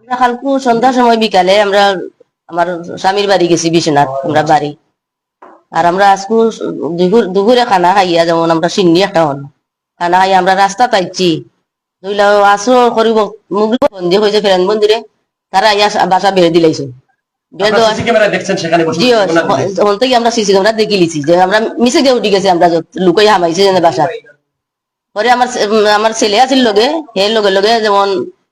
আমরা কালকু সন্ধ্যার সময় বিকালে আমরা আমার স্বামীর বাড়ি গেছি বিশ্বনাথ আমরা বাড়ি। আর আমরা আজকু দুপুরে খানা খাইয়া যেমন আমরা সিন্নি একটা হল খানা খাইয়া আমরা রাস্তা তাইছি দুইলা আসো করিব মুগল বন্দি হয়েছে ফেরান মন্দিরে তারা ইয়া বাসা বেড়ে দিলাইছে। আমরা সিসি ক্যামেরা দেখি লিছি যে আমরা মিশে দিয়ে উঠি গেছি আমরা যত লুকাই হামাইছে যেন বাসা। পরে আমার ছেলে আছিল লগে হে লগে লগে যেমন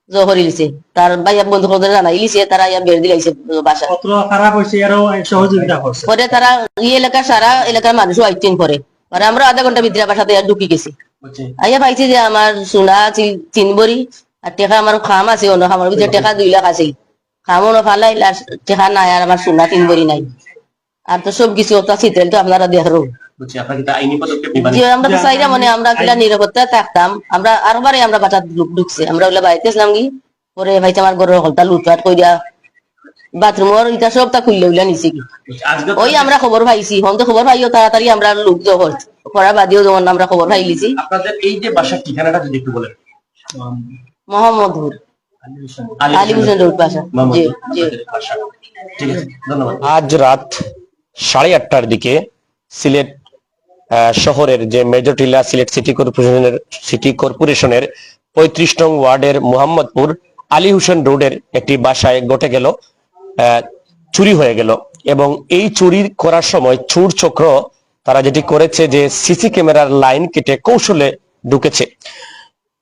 জহরি লিছে তার ভাইয়া বন্ধু বান্ধব জানাই লিছে তারা ইয়া বের দিলাইছে বাসা পত্র খারাপ আরও সহযোগিতা করছে। পরে তারা এই এলাকার সারা এলাকার মানুষও আইতেন পরে পরে আমরা আধা ঘণ্টা ভিতরে বাসাতে আর ঢুকি গেছি। আইয়া পাইছি যে আমার সোনা তিন বড়ি আর টেকা আমার খাম আছে অন্য খামার ভিতরে টেকা দুই লাখ আছে। খামও না ফালাই টেকা নাই আর আমার সোনা তিন বড়ি নাই। আর তো সব কিছু তো শীতেল তো আপনারা দেখো আমরা তো চাইরা মানে আমরা কিলা নিরাপত্তা থাকতাম আমরা আরও আমরা বাচ্চা ঢুকছে। আমরা ওগুলা বাড়িতে ছিলাম কি? পরে ভাইতে আমার ঘরের হলতা লুটপাট কইরা বাথরুমের ইটা সব তা খুললে উইলা নিছে কি? ওই আমরা খবর পাইছি হন তো খবর পাইও তাড়াতাড়ি আমরা লোক জহর। করা বাদিও যেমন আমরা খবর পাই লিছি আপনাদের এই যে বাসার ঠিকানাটা যদি একটু বলেন। মোহাম্মদপুর। আলী হোসেন রোড বাসা জি জি। ঠিক আছে ধন্যবাদ। আজ রাত সাড়ে আটটার দিকে সিলেট শহরের যে মেজর টিলা সিলেট সিটি কর্পোরেশনের সিটি কর্পোরেশনের পঁয়ত্রিশ নং ওয়ার্ডের মোহাম্মদপুর আলী হোসেন রোডের একটি বাসায় ঘটে গেল চুরি হয়ে গেল। এবং এই চুরি করার সময় চুর চক্র, তারা যেটি করেছে যে সিসি ক্যামেরার লাইন কেটে কৌশলে ঢুকেছে।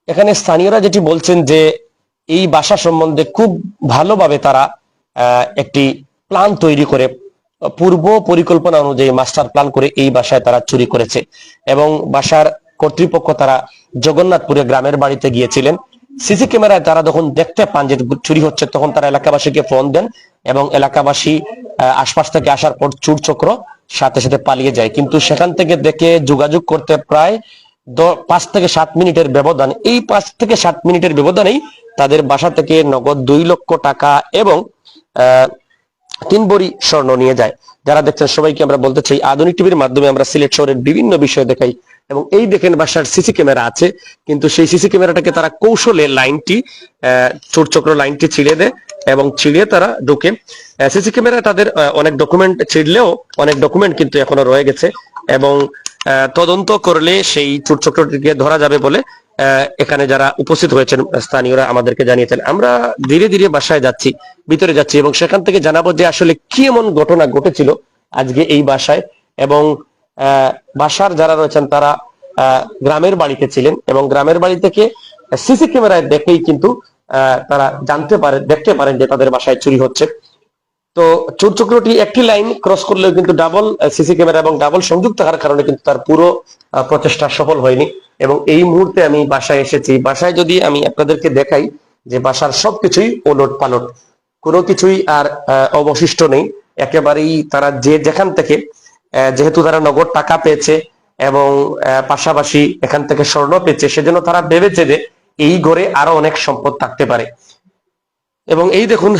এখানে স্থানীয়রা যেটি বলছেন যে এই বাসা সম্বন্ধে খুব ভালোভাবে তারা একটি প্ল্যান তৈরি করে পূর্ব পরিকল্পনা অনুযায়ী মাস্টার প্ল্যান করে এই বাসায় তারা চুরি করেছে এবং বাসার কর্তৃপক্ষ তারা জগন্নাথপুরে গ্রামের বাড়িতে গিয়েছিলেন। সিসি ক্যামেরায় তারা যখন দেখতে পান যে চুরি হচ্ছে তখন তারা এলাকাবাসীকে ফোন দেন এবং এলাকাবাসী আশপাশ থেকে আসার পর চুর চক্র সাথে সাথে পালিয়ে যায়। কিন্তু সেখান থেকে দেখে যোগাযোগ করতে প্রায় পাঁচ থেকে সাত মিনিটের ব্যবধান। এই পাঁচ থেকে সাত মিনিটের ব্যবধানেই তাদের বাসা থেকে নগদ দুই লক্ষ টাকা এবং আহ, তিন বড়ি স্বর্ণ নিয়ে যায়। যারা দেখছেন, সবাইকে আমরা বলতে চাই, আধুনিক টিভির মাধ্যমে আমরা সিলেট শহরের বিভিন্ন বিষয় দেখাই এবং এই দেখেন বাসার সিসি ক্যামেরা আছে, কিন্তু সেই সিসি ক্যামেরাটাকে তারা কৌশলে লাইনটি চোর চক্র লাইনটি ছিঁড়ে দেয় এবং ছিঁড়ে তারা ঢুকে। সিসি ক্যামেরা তাদের অনেক ডকুমেন্ট ছিঁড়লেও অনেক ডকুমেন্ট কিন্তু এখনও রয়ে গেছে এবং তদন্ত করলে সেই চোর চক্রটিকে ধরা যাবে বলে এখানে যারা উপস্থিত হয়েছেন, স্থানীয়রা আমাদেরকে জানিয়েছেন, আমরা ধীরে ধীরে বাসায় যাচ্ছি, ভিতরে যাচ্ছি এবং সেখান থেকে জানাব যে আসলে কি এমন ঘটনা ঘটেছিল আজকে এই বাসায় এবং বাসার যারা রয়েছেন তারা গ্রামের বাড়িতে ছিলেন এবং গ্রামের বাড়ি থেকে সিসি ক্যামেরায় দেখেই কিন্তু তারা জানতে পারে, দেখতে পারেন যে তাদের বাসায় চুরি হচ্ছে। তো চোর চক্রটি একটি লাইন ক্রস করলেও কিন্তু ডাবল সিসি ক্যামেরা এবং ডাবল সংযুক্ত থাকার কারণে কিন্তু তার পুরো প্রচেষ্টা সফল হয়নি। এবং এই মুহূর্তে আমি বাসায় এসেছি। বাসায় যদি আমি আপনাদেরকে দেখাই যে বাসার সবকিছুই ওলট পালট, কোনো কিছুই আর অবশিষ্ট নেই। একেবারেই তারা যে যেখান থেকে যেহেতু তারা নগদ টাকা পেয়েছে এবং পাশাপাশি এখান থেকে স্বর্ণ পেয়েছে, সেজন্য তারা ভেবেছে যে এই ঘরে আরও অনেক সম্পদ থাকতে পারে। এবং এই দেখুন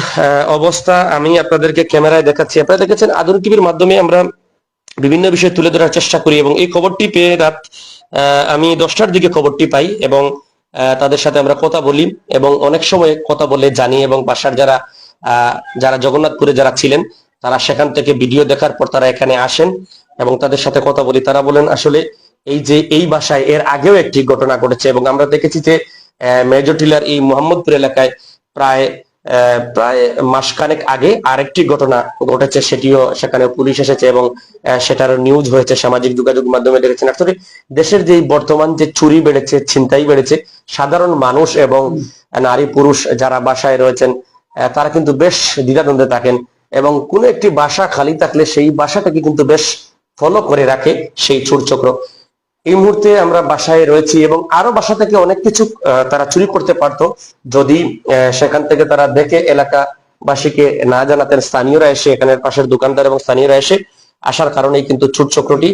অবস্থা, আমি আপনাদেরকে ক্যামেরায় দেখাচ্ছি। আপনারা দেখেছেন, আধুনিক টিভির মাধ্যমে আমরা বিভিন্ন বিষয় তুলে ধরার চেষ্টা করি এবং এই খবরটি পেয়ে রাত আমি দশটার দিকে খবরটি পাই এবং তাদের সাথে আমরা কথা বলি এবং অনেক সময় কথা বলে জানি এবং বাসার যারা যারা জগন্নাথপুরে যারা ছিলেন, তারা সেখান থেকে ভিডিও দেখার পর তারা এখানে আসেন এবং তাদের সাথে কথা বলি। তারা বলেন, আসলে এই যে এই বাসায় এর আগেও একটি ঘটনা ঘটেছে এবং আমরা দেখেছি যে মেজর টিলার এই মোহাম্মদপুর এলাকায় প্রায় প্রায় মাসখানেক আগে আরেকটি ঘটনা ঘটেছে সেটিও সেখানে পুলিশ এসেছে এবং সেটার নিউজ হয়েছে সামাজিক যোগাযোগ মাধ্যমে দেখেছেন। আসলে দেশের যে বর্তমান যে চুরি বেড়েছে ছিনতাই বেড়েছে সাধারণ মানুষ এবং নারী পুরুষ যারা বাসায় রয়েছেন তারা কিন্তু বেশ দ্বিধাদ্বন্দ্বে থাকেন এবং কোনো একটি বাসা খালি থাকলে সেই বাসাটাকে কিন্তু বেশ ফলো করে রাখে সেই চোর চক্র। এই মুহূর্তে আমরা বাসায় রয়েছি এবং আরও বাসা থেকে অনেক কিছু তারা চুরি করতে পারতো। যদি সেখান থেকে তারা দেখে এলাকা বাসীকে না জানাতেন, স্থানীয়রা এসে এখানের পাশের দোকানদার এবং স্থানীয়রা এসে আসার কারণেই কিন্তু চোর চক্রটি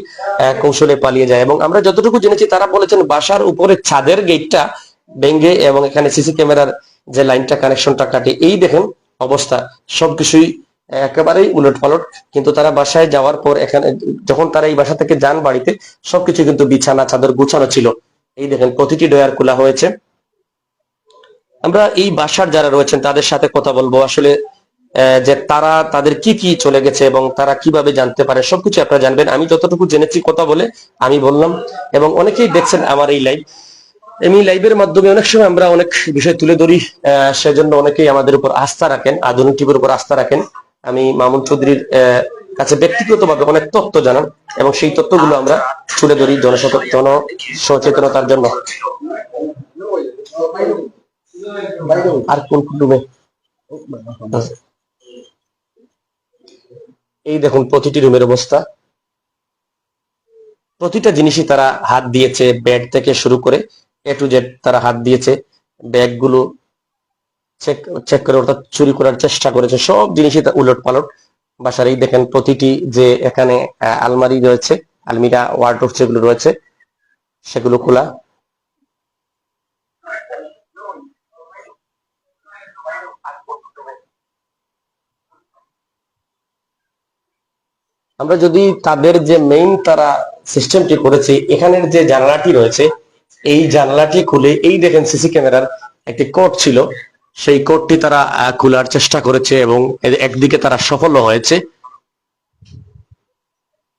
কৌশলে পালিয়ে যায়। এবং আমরা যতটুকু জেনেছি, তারা বলেছেন বাসার উপরে ছাদের গেটটা ভেঙ্গে এবং এখানে সিসি ক্যামেরার যে লাইনটা, কানেকশনটা কাটে, এই দেখেন অবস্থা। সবকিছুই একেবারেই উলট পালট কিন্তু তারা বাসায় যাওয়ার পর এখানে, যখন তারা এই বাসা থেকে যান বাড়িতে, সবকিছু কিন্তু বিছানা, চাদর গুছানো ছিল। এই দেখেন, প্রতিটি ডয়ার খোলা হয়েছে। আমরা এই বাসার যারা রয়েছেন, তাদের সাথে কথা বলব। আসলে যে তারা, তাদের কি কি চলে গেছে এবং তারা কীভাবে জানতে পারে, সবকিছু আপনারা জানবেন। আমি যতটুকু জেনেছি কথা বলে, আমি বললাম। এবং অনেকেই দেখছেন আমার এই লাইভ। আমি লাইভের মাধ্যমে অনেক সময় আমরা অনেক বিষয় তুলে ধরি। সেজন্য অনেকেই আমাদের উপর আস্থা রাখেন, আধুনিক টিভির উপর আস্থা রাখেন। আমি মামুন চৌধুরীর কাছে ব্যক্তিগতভাবে অনেক তথ্য জানান এবং সেই তথ্যগুলো আমরা তুলে ধরি জনসচেতন সচেতনতার জন্য। আর কোন রুমে? এই দেখুন, প্রতিটি রুমের অবস্থা। প্রতিটা জিনিসই তারা হাত দিয়েছে বেড থেকে শুরু করে এ টু জেড তারা হাত দিয়েছে ব্যাগগুলো চেক চেক করে অর্থাৎ চুরি করার চেষ্টা করেছে। সব জিনিসই তা উলট পালট বাসার এই দেখেন প্রতিটি যে এখানে আলমারি রয়েছে, আলমিরা ওয়ার্ডরোব যেগুলো রয়েছে, সেগুলো খোলা। আমরা যদি তাদের যে মেইন তারা সিস্টেমটি করেছে, এখানের যে জানালাটি রয়েছে, এই জানালাটি খুলে, এই দেখেন সিসি ক্যামেরার একটি কোড ছিল। সেই কোডটি তারা খোলার চেষ্টা করেছে এবং একদিকে তারা সফল হয়েছে।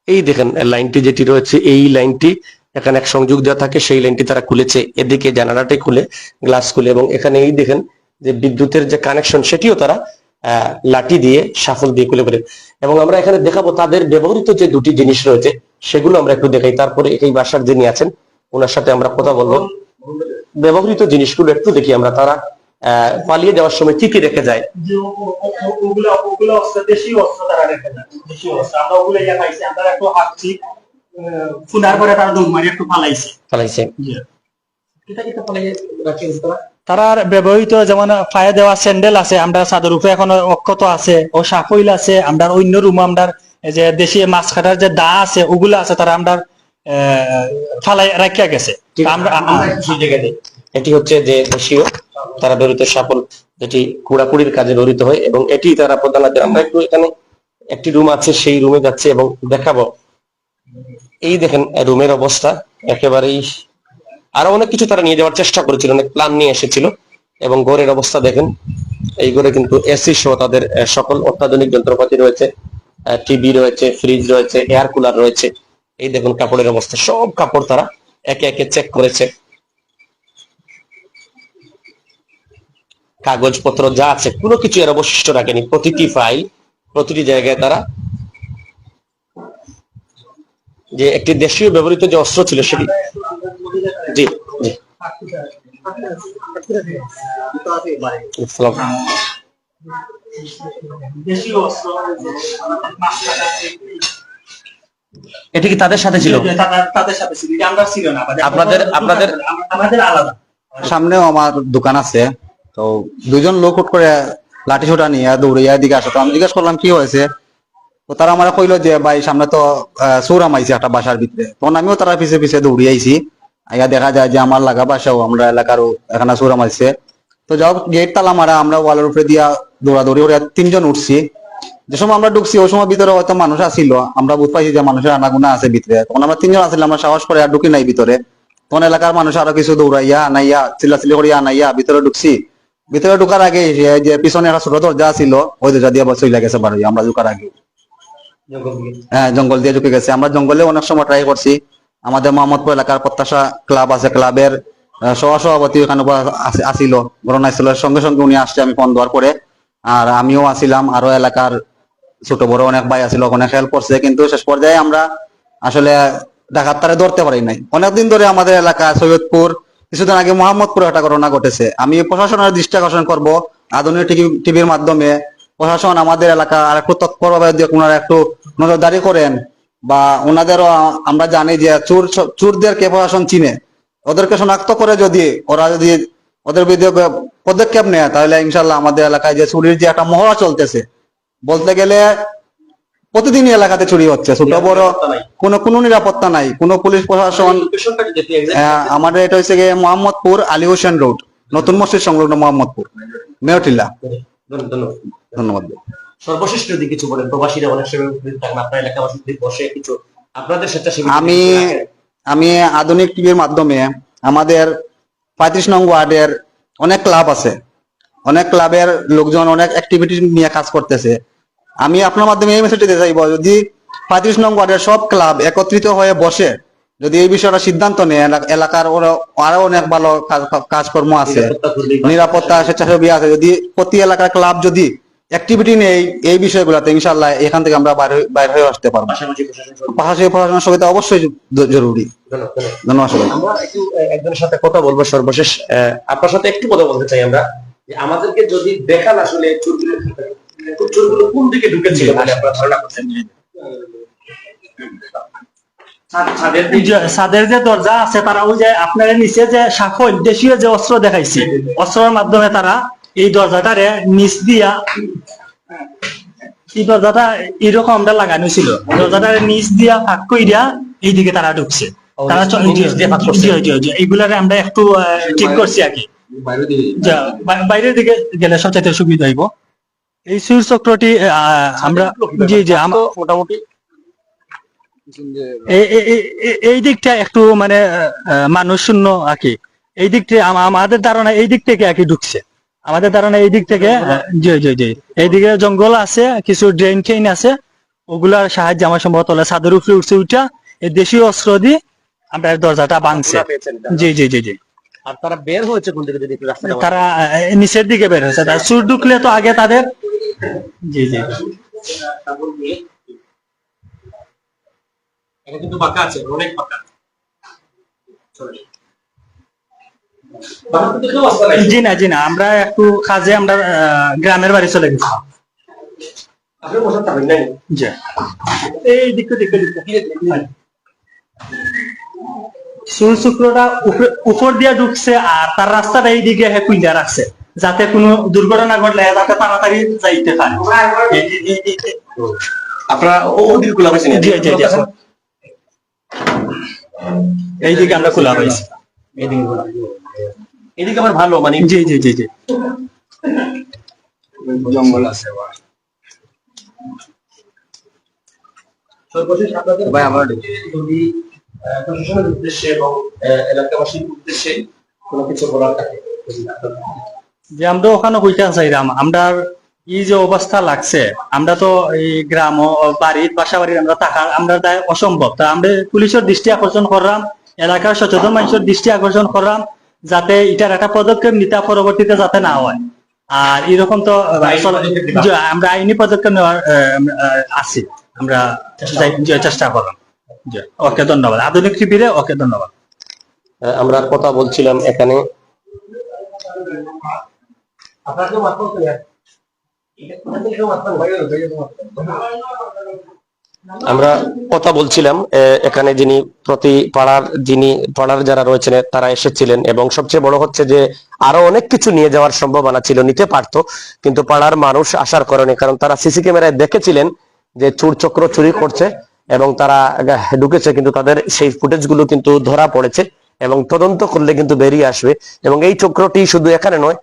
এই দেখেন লাইনটি যেটি রয়েছে, এই লাইনটি এখানে এক সংযোগ দেওয়া থাকে, সেই লাইনটি তারা খুলেছে। এদিকে জানালাটি খুলে, গ্লাস খুলে এবং এখানে এই দেখেন যে বিদ্যুতের যে কানেকশন, সেটিও তারা লাঠি দিয়ে, সাফল দিয়ে খুলে ফেলে। এবং আমরা এখানে দেখাবো তাদের ব্যবহৃত যে দুটি জিনিস রয়েছে, সেগুলো আমরা একটু দেখাই। তারপরে এই বাসার যিনি আছেন, ওনার সাথে আমরা কথা বলব। ব্যবহৃত জিনিসগুলো একটু দেখি আমরা, তারা পালিয়ে যাওয়ার সময় কি কি রেখে যায়। যে ও- ও- ও- ওগুলো ওগুলো অস্ত্র দেশি অস্ত্র তারা ব্যবহৃত যেমন ফায়া দেওয়া স্যান্ডেল আছে আমরা চাদর উপরে এখন অক্ষত আছে ও সাফইল আছে আমরা অন্য রুম আমরা যে দেশি মাছ কাটার যে দা আছে ওগুলো আছে তারা আমরা ফালাই রাখিয়া গেছে। আমরা। এটি হচ্ছে যে দেশীয় তারা ব্যবহৃত সাফল যেটি কুড়াকুড়ির কাজে ব্যবহৃত হয় এবং এটি তারা প্রধানত আমরা একটু এখানে একটি রুম আছে, সেই রুমে যাচ্ছে এবং দেখাবো। এই দেখেন রুমের অবস্থা। একেবারেই আরও অনেক কিছু তারা নিয়ে যাওয়ার চেষ্টা করেছিল, অনেক প্ল্যান নিয়ে এসেছিল। এবং ঘরের অবস্থা দেখেন, এই ঘরে কিন্তু এসি সহ তাদের সকল অত্যাধুনিক যন্ত্রপাতি রয়েছে টিভি রয়েছে ফ্রিজ রয়েছে এয়ার কুলার রয়েছে। এই দেখুন, কাপড়ের অবস্থা। সব কাপড় তারা একে একে চেক করেছে। কাগজপত্র যা আছে কোনো কিছু এর অবশিষ্ট রাখেনি। প্রতিটি ফাইল প্রতিটি জায়গায় তারা যে একটি দেশীয় ব্যবহৃত যে অস্ত্র ছিল সেটি জি জি। এটা কি তাদের সাথে ছিল? তাদের- তাদের সাথে ছিল। আমরা ছিল না। আপনাদের- আপনাদের- আমাদের আলাদা। সামনেও আমার দোকান আছে। তো দুজন লোক হুট করে লাঠি ছোটা নিয়ে দৌড়িয়া দিকে আসে। তো আমি জিজ্ঞেস করলাম, কি হয়েছে? তো তারা আমার কইলো যে, ভাই, সামনে তো সুর আমাইছে একটা বাসার ভিতরে। তখন আমিও তারা পিছে পিছে দৌড়িয়ে আইছি। আইয়া দেখা যায় যে আমার লাগা বাসাও আমরা এলাকারও এখানে সুর আমাইছে। তো যাও, গেট তালা মারা আমরা ওয়ালের উপরে দিয়া দৌড়াদৌড়ি করে তিনজন উঠছি। যে সময় আমরা ঢুকছি, ওই সময় ভিতরে হয়তো মানুষ আসিল আমরা বুঝ পাইছি যে মানুষের আনাগুনা আছে ভিতরে। তখন আমরা তিনজন আসলে আমরা সাহস করে আর ঢুকি নাই ভিতরে। তখন এলাকার মানুষ আরও কিছু দৌড়াইয়া, আনাইয়া, চিল্লাচিল্লি করিয়া আনাইয়া ভিতরে ঢুকছি। ভিতরে ঢুকার আগে যে পিছনে একটা ছোট দরজা ছিল ওই দরজা দিয়ে বসে গেছে বারো আমরা ঢুকার আগে। হ্যাঁ জঙ্গল দিয়ে ঢুকে গেছে। আমরা জঙ্গলে অনেক সময় ট্রাই করছি। আমাদের মোহাম্মদপুর এলাকার প্রত্যাশা ক্লাব আছে ক্লাবের আহ, সহ সভাপতি ওখানে আসিল ঘটনা ছিল সঙ্গে সঙ্গে উনি আসছে আমি ফোন দেওয়ার পরে। আর আমিও আসিলাম আরও এলাকার ছোট বড় অনেক ভাই আছিল অনেক হেল্প করছে। কিন্তু শেষ পর্যায়ে আমরা আসলে ডাকাত তারে ধরতে পারি নাই। অনেকদিন ধরে আমাদের এলাকা সৈয়দপুর কিছুদিন আগে মোহাম্মদপুরে একটা ঘটনা ঘটেছে। আমি প্রশাসনের দৃষ্টি আকর্ষণ করব। আধুনিক টিভির মাধ্যমে প্রশাসন আমাদের এলাকা আর একটু তৎপরভাবে ওনারা একটু নজরদারি করেন বা ওনাদেরও আমরা জানি যে চোর, চোরদেরকে প্রশাসন চিনে। ওদেরকে শনাক্ত করে যদি ওরা যদি ওদের বিরুদ্ধে পদক্ষেপ নেয়, তাহলে ইনশাল্লাহ আমাদের এলাকায় যে চুরির যে একটা মহড়া চলতেছে, বলতে গেলে প্রতিদিনই এলাকাতে চুরি হচ্ছে। ছোট বড়। কোনো কোনো নিরাপত্তা নাই। কোনো পুলিশ প্রশাসন আমাদের এটা হচ্ছে গিয়ে মোহাম্মদপুর আলী হোসেন রোড নতুন মসজিদ সংলগ্ন মোহাম্মদপুর মেয়টিল্লা ধন্যবাদ ধন্যবাদ। সর্বশেষ যদি কিছু বলেন প্রবাসীরা অনেক সময় থাকেন আপনার এলাকাবাসী বসে কিছু আপনাদের আমি আমি আধুনিক টিভির মাধ্যমে আমাদের পঁয়ত্রিশ নং ওয়ার্ডের অনেক ক্লাব আছে। অনেক ক্লাবের লোকজন অনেক অ্যাক্টিভিটি নিয়ে কাজ করতেছে। আমি আপনার মাধ্যমে এই মেসেজ দিতে চাইব যদি পঁয়ত্রিশ নং ওয়ার্ডের সব ক্লাব একত্রিত হয়ে বসে যদি এই বিষয়টা সিদ্ধান্ত নেয় এলাকার আরও অনেক ভালো কাজকর্ম আছে নিরাপত্তা স্বেচ্ছাসেবী আছে যদি প্রতি এলাকার ক্লাব যদি অ্যাক্টিভিটি নেই এই বিষয়গুলোতে ইনশাল্লাহ এখান থেকে আমরা বাইরে হয়ে আসতে পারব। পাশাপাশি প্রশাসন সহ- পাশাপাশি পড়াশোনার সুবিধা অবশ্যই জরুরি। ধন্যবাদ, আমরা একটু একজনের সাথে কথা বলব সর্বশেষ। আপনার সাথে একটু কথা বলতে চাই আমরা। আমাদেরকে যদি দেখান আসলে চোরগুলো চোরগুলো কোন দিকে ঢুকেছিল বলে আপনারা ধারণা করছেন দিকে- যে দরজা আছে তারা ওই যে আপনার নিচে যে দেশীয় যে অস্ত্র দেখাইছে অস্ত্রের মাধ্যমে তারা এই দরজাটারে নিচ দিয়া এই দরজাটা এরকম আমরা লাগানো ছিল। দরজাটারে নিচ দিয়া ফাঁক কইরা এইদিকে তারা ঢুকছে। তারা এইগুলারে আমরা একটু আহ, ঠিক করছি আর কি বাইরের দিকে গেলে সবচাইতে সুবিধা হইব। এই সুর চক্রটি আমরা জি জি মোটামুটি এই- দিকটা একটু মানে মানুষ শূন্য আর কি। এই দিক থেকে আমাদের ধারণা এই দিক থেকে আর কি ঢুকছে। আমাদের ধারণা এই দিক থেকে জি জি জি। এইদিকে জঙ্গল আছে কিছু ড্রেন খেইন আছে। ওগুলার সাহায্যে আমার সম্ভবত ছাদের উপরে উঠছে উঠা এই দেশীয় অস্ত্র দিয়ে আমরা দরজাটা ভাঙছে। জি জি জি জি। আর তারা বের হয়েছে কোন দিকে যদি। তারা নিচের দিকে বের হয়েছে। তারা সুর ঢুকলে তো আগে তাদের জি জি। এটা কিন্তু আছে অনেক। জি না জি না আমরা একটু কাজে আমরা গ্রামের বাড়ি চলে গেছি। আপনি বসে থাকবেন জি। এই দিকে দিকে দিকে সুর শুক্রটা উপর দিয়ে ঢুকছে আর তার রাস্তাটা এই দিকে হে কুইলা রাখছে। যাতে কোনো দুর্ঘটনা ঘটলে যাতে তাড়াতাড়ি যাইতে পারে। আপনারা ও ওদিকে খোলা পাইছেন জি, জি, জি। এই দিকে আমরা খোলা পাইছি। এদিকে খোলা। এদিকে আবার ভালো মানে জি জি জি জি। সর্বশেষ আপনাদের ভাই আমার যদি প্রশাসনের উদ্দেশ্যে এবং এলাকাবাসীর উদ্দেশ্যে কোনো কিছু বলার থাকে যে আমরা ওখানে হইতে চাইলাম আমরা এই যে অবস্থা লাগছে আমরা তো এই গ্রাম বাড়ির বাসা বাড়ির আমরা থাকা আমরা তাই অসম্ভব। তা আমরা পুলিশের দৃষ্টি আকর্ষণ করলাম এলাকার সচেতন মানুষের দৃষ্টি আকর্ষণ করলাম যাতে এটার একটা পদক্ষেপ নিতে পরবর্তীতে যাতে না হয়। আর এরকম তো আমরা আইনি পদক্ষেপ নেওয়ার আছি। আমরা চেষ্টা করলাম। ওকে ধন্যবাদ। আধুনিক শিবিরে ওকে ধন্যবাদ। আমরা কথা বলছিলাম এখানে। মাত্র তো আমরা কথা বলছিলাম এখানে যিনি প্রতি পাড়ার, যিনি পাড়ার যারা রয়েছেন, তারা এসেছিলেন এবং সবচেয়ে বড় হচ্ছে যে আরও অনেক কিছু নিয়ে যাওয়ার সম্ভাবনা ছিল, নিতে পারতো। কিন্তু পাড়ার মানুষ আসার কারণে কারণ তারা সিসি ক্যামেরায় দেখেছিলেন যে চুর চক্র চুরি করছে এবং তারা ঢুকেছে, কিন্তু তাদের সেই ফুটেজগুলো কিন্তু ধরা পড়েছে। এবং তদন্ত করলে কিন্তু বেরিয়ে আসবে। এবং এই চক্রটি শুধু এখানে নয়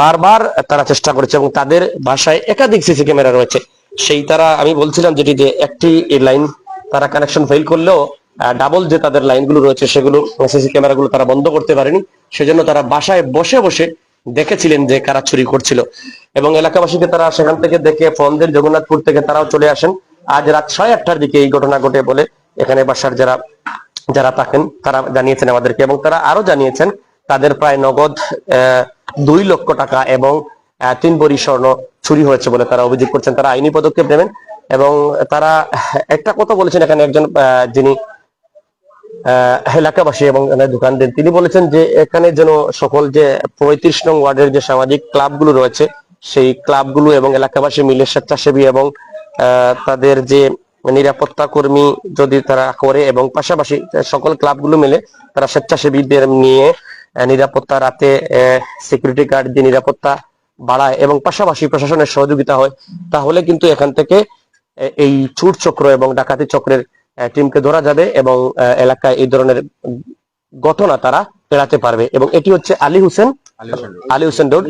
বারবার তারা চেষ্টা করেছে এবং তাদের ভাষায় একাধিক সিসি ক্যামেরা রয়েছে। সেই তারা আমি বলছিলাম যেটি যে একটি লাইন তারা কানেকশন ফেল করলেও ডাবল যে তাদের লাইনগুলো রয়েছে সেগুলো সিসি ক্যামেরাগুলো তারা বন্ধ করতে পারেনি। সেজন্য তারা বাসায় বসে বসে দেখেছিলেন যে কারা চুরি করছিল। এবং এলাকাবাসীকে তারা সেখান থেকে দেখে ফোন দেন জগন্নাথপুর থেকে তারাও চলে আসেন। আজ রাত সাড়ে আটটার দিকে এই ঘটনা ঘটে বলে এখানে বাসার যারা যারা থাকেন, তারা জানিয়েছেন আমাদেরকে এবং তারা আরও জানিয়েছেন তাদের প্রায় নগদ দুই লক্ষ টাকা এবং তিন বড়ি স্বর্ণ চুরি হয়েছে বলে তারা অভিযোগ করছেন। তারা আইনি পদক্ষেপ নেবেন এবং তারা একটা কথা বলেছেন এখানে একজন যিনি এলাকাবাসী এবং দোকান দেন। তিনি বলেছেন যে এখানে যেন সকল যে পঁয়ত্রিশ নং ওয়ার্ডের যে সামাজিক ক্লাবগুলো রয়েছে, সেই ক্লাবগুলো এবং এলাকাবাসী মিলে স্বেচ্ছাসেবী এবং তাদের যে নিরাপত্তা কর্মী যদি তারা করে এবং পাশাপাশি সকল ক্লাবগুলো মিলে তারা স্বেচ্ছাসেবীদের নিয়ে নিরাপত্তা রাতে সিকিউরিটি গার্ড দিয়ে নিরাপত্তা বাড়ায় এবং পাশাপাশি প্রশাসনের সহযোগিতা হয় তাহলে কিন্তু এখান থেকে এই চুর চক্র এবং ডাকাতি চক্রের টিমকে ধরা যাবে এবং এলাকায় এই ধরনের ঘটনা তারা এড়াতে পারবে এবং এটি হচ্ছে আলী হোসেন আলী হোসেন রোড।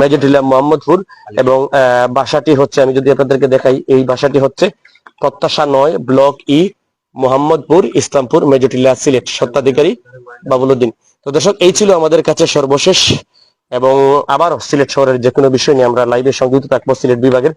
মেজরটিলা মোহাম্মদপুর এবং আহ, বাসাটি হচ্ছে আমি যদি আপনাদেরকে দেখাই এই বাসাটি হচ্ছে প্রত্যাশা নয়, ব্লক ই, মোহাম্মদপুর, ইসলামপুর, মেজুটিলা, সিলেট সত্তাধিকারী বাবুল উদ্দিন। তো দর্শক, এই ছিল আমাদের কাছে সর্বশেষ এবং আবারও সিলেট শহরের যে কোনো বিষয় নিয়ে আমরা লাইভে সংযুক্ত থাকব সিলেট বিভাগের।